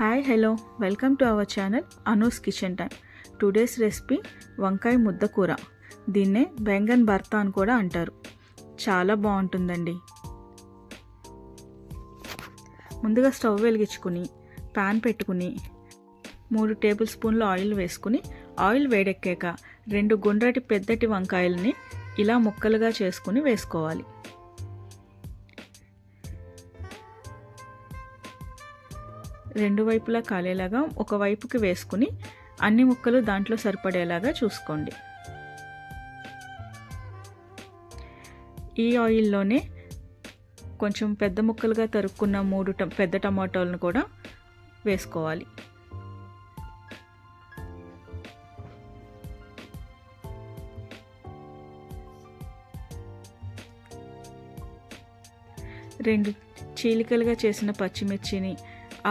Hi hello welcome to our channel Anu's Kitchen time today's recipe వంకాయ ముద్ద కూర. దీన్నే బెంగన్ భర్త అని కూడా అంటారు. చాలా బాగుంటుందండి. ముందుగా స్టవ్ వెలిగించుకుని ప్యాన్ పెట్టుకుని మూడు టేబుల్ స్పూన్లు ఆయిల్ వేసుకుని ఆయిల్ వేడెక్కాక రెండు గుండ్రటి పెద్దటి వంకాయలని ఇలా ముక్కలుగా చేసుకుని వేసుకోవాలి. రెండు వైపులా కాలేలాగా ఒక వైపుకి వేసుకుని అన్ని ముక్కలు దాంట్లో సరిపడేలాగా చూసుకోండి. ఈ ఆయిల్లోనే కొంచెం పెద్ద ముక్కలుగా తరుక్కున్న మూడు ట పెద్ద టమాటోలను కూడా వేసుకోవాలి. రెండు చీలికలుగా చేసిన పచ్చిమిర్చిని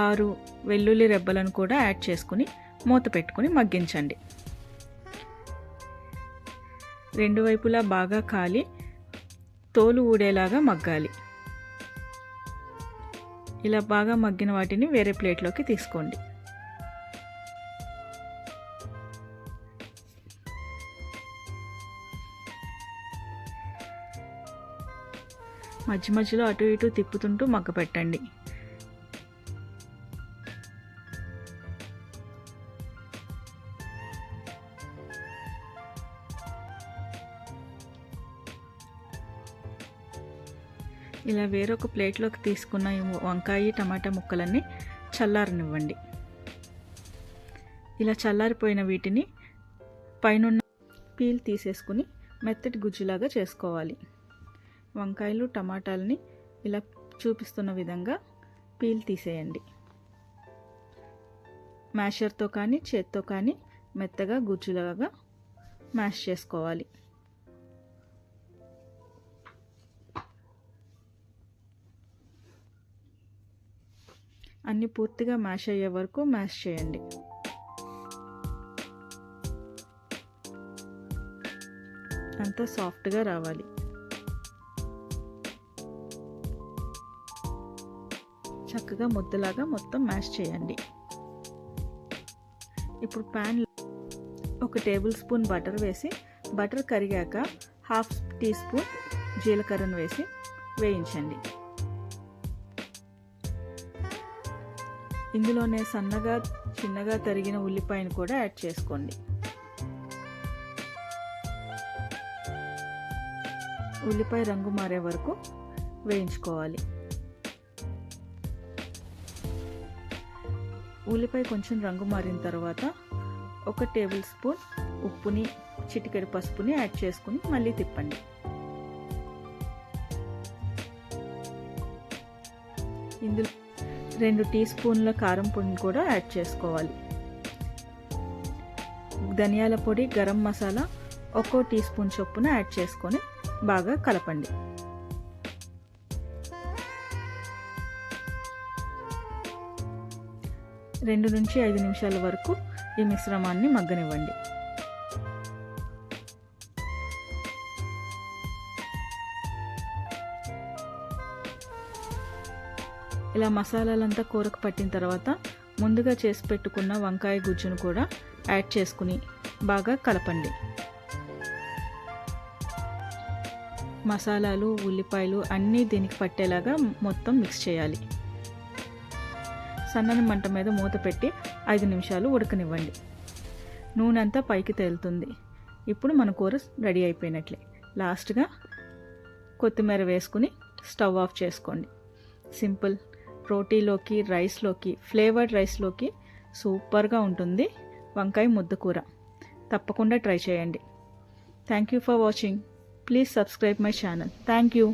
ఆరు వెల్లుల్లి రెబ్బలను కూడా యాడ్ చేసుకుని మూత పెట్టుకుని మగ్గించండి. రెండు వైపులా బాగా కాలి తోలు ఊడేలాగా మగ్గాలి. ఇలా బాగా మగ్గిన వాటిని వేరే ప్లేట్లోకి తీసుకోండి. మధ్య మధ్యలో అటు ఇటు తిప్పుతుంటూ మగ్గ ఇలా వేరొక ప్లేట్లోకి తీసుకున్న ఈ వంకాయ టమాటా ముక్కలన్నీ చల్లారనివ్వండి. ఇలా చల్లారిపోయిన వీటిని పైనున్న పీల్ తీసేసుకుని మెత్తటి గుజ్జులాగా చేసుకోవాలి. వంకాయలు టమాటాలని ఇలా చూపిస్తున్న విధంగా పీల్ తీసేయండి. మ్యాషర్తో కానీ చేత్తో కానీ మెత్తగా గుజ్జులాగా మ్యాష్ చేసుకోవాలి. అన్నీ పూర్తిగా మ్యాష్ అయ్యే వరకు మ్యాష్ చేయండి. అంతా సాఫ్ట్గా రావాలి. చక్కగా ముద్దలాగా మొత్తం మ్యాష్ చేయండి. ఇప్పుడు ప్యాన్ ఒక టేబుల్ స్పూన్ బటర్ వేసి బటర్ కరిగాక హాఫ్ టీ స్పూన్ జీలకర్రను వేసి వేయించండి. ఇందులోనే సన్నగా చిన్నగా తరిగిన ఉల్లిపాయను కూడా యాడ్ చేసుకోండి. ఉల్లిపాయ రంగు మారే వరకు వేయించుకోవాలి. ఉల్లిపాయ కొంచెం రంగు మారిన తర్వాత ఒక టేబుల్ స్పూన్ ఉప్పుని చిటికెడు పసుపుని యాడ్ చేసుకుని మళ్ళీ తిప్పండి. ఇందులో రెండు టీ స్పూన్ల కారం పొడిని కూడా యాడ్ చేసుకోవాలి. ధనియాల పొడి గరం మసాలా ఒక్కో టీ స్పూన్ చొప్పున యాడ్ చేసుకొని బాగా కలపండి. రెండు నుంచి ఐదు నిమిషాల వరకు ఈ మిశ్రమాన్ని మగ్గనివ్వండి. ఇలా మసాలాలంతా కూరకు పట్టిన తర్వాత ముందుగా చేసి పెట్టుకున్న వంకాయ గుజ్జును కూడా యాడ్ చేసుకుని బాగా కలపండి. మసాలాలు ఉల్లిపాయలు అన్నీ దీనికి పట్టేలాగా మొత్తం మిక్స్ చేయాలి. సన్నని మంట మీద మూత పెట్టి ఐదు నిమిషాలు ఉడకనివ్వండి. నూనె అంతా పైకి తేలుతుంది. ఇప్పుడు మన కూర రెడీ అయిపోయినట్లే. లాస్ట్గా కొత్తిమీర వేసుకుని స్టవ్ ఆఫ్ చేసుకోండి. సింపుల్ రోటీలోకి రైస్లోకి ఫ్లేవర్డ్ రైస్లోకి సూపర్గా ఉంటుంది వంకాయ ముద్ద కూర. తప్పకుండా ట్రై చేయండి. Thank you for watching please subscribe my channel thank you